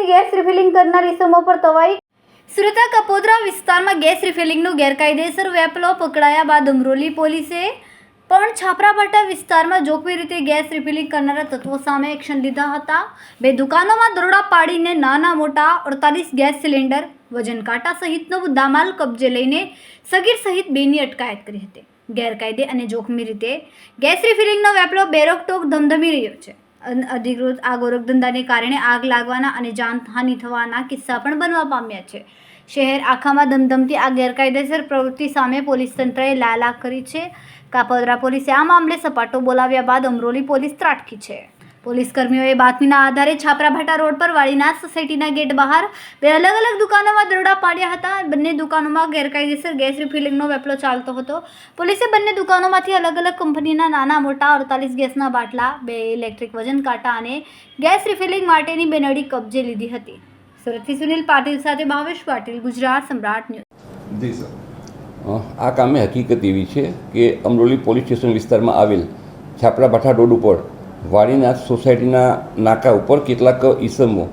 અડતાલીસની gas refilling કરનાર ઇસમો પર તવાઈ સુરતના કપોદરા વિસ્તારમાં ગેસ રિફિલિંગનો ગેરકાયદેસર વેપલો પકડાયા બાદ અમરોલી પોલીસે પણ છાપરાભાટા વિસ્તારમાં જોખમી રીતે ગેસ રિફિલિંગ કરનારા તત્વો સામે એક્શન લીધા હતા. બે દુકાનોમાં દરોડા પાડીને નાના મોટા અડતાલીસ ગેસ સિલિન્ડર, વજન કાંટા સહિતનો મુદ્દામાલ કબજે લઈને સગીર સહિત બેની અટકાયત કરી હતી. ગેરકાયદે અને જોખમી રીતે ગેસ રિફિલિંગનો વેપલો બેરોકટોક ધમધમી રહ્યો છે. અન- અધિકૃત આ ગોરખધંધાને કારણે આગ લાગવાના અને જાનહાનિ થવાના કિસ્સા પણ બનવા પામ્યા છે. શહેર આખામાં ધમધમતી આ ગેરકાયદેસર પ્રવૃત્તિ સામે પોલીસ તંત્રએ લાલાક કરી છે. કાપદરા પોલીસે આ મામલે સપાટો બોલાવ્યા બાદ અમરોલી પોલીસ ત્રાટકી છે. પોલીસ કર્મીઓએ બાતમીના આધારે છાપરાભાટા રોડ પર વાળીનાથ સોસાયટીના ગેટ બહાર બે અલગ અલગ દુકાનોમાં દરોડા પાડ્યા હતા. બંને દુકાનોમાં ગેરકાયદેસર ગેસ રિફિલિંગનો વેપલો ચાલતો હતો. પોલીસે બંને દુકાનોમાંથી અલગ અલગ કંપનીના નાના મોટા અડતાલીસ ગેસના બાટલા, બે ઇલેક્ટ્રિક વજન કાંટા અને ગેસ રિફિલિંગ માટેની બે નળી કબજે લીધી હતી. સુરતથી સુનિલ પાટીલ સાથે ભાવેશ પાટીલ, ગુજરાત સમ્રાટ ન્યૂઝ. આ કામે હકીકત એવી છે કે અમરોલી પોલીસ સ્ટેશન વિસ્તારમાં આવેલ છાપરાભાઠા રોડ ઉપર વાડીનાથ સોસાયટીના નાકા ઉપર કેટલાક ઈસમો,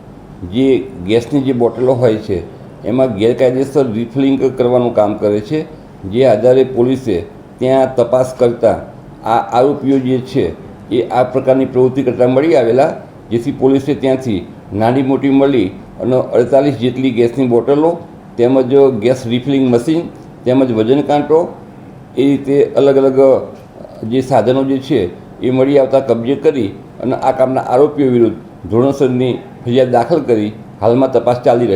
જે ગેસની જે બોટલો હોય છે, એમાં ગેરકાયદેસર રિફિલિંગ કરવાનું કામ કરે છે, જે આધારે પોલીસે ત્યાં તપાસ કરતાં આ આરોપીઓ જે છે, એ આ પ્રકારની પ્રવૃત્તિ કરતાં મળી આવેલા, જેથી પોલીસે ત્યાંથી નાની મોટી મળી અને અડતાલીસ જેટલી ગેસની બોટલો, તેમજ ગેસ રિફિલિંગ મશીન, તેમજ વજન કાંટો, એ રીતે અલગ અલગ જે સાધનો જે છે એ મળી આવતા કબજે કરી અને આ કામના આરોપીઓ વિરુદ્ધ ધોરણસરની ફરિયાદ દાખલ કરી હાલમાં તપાસ ચાલી રહી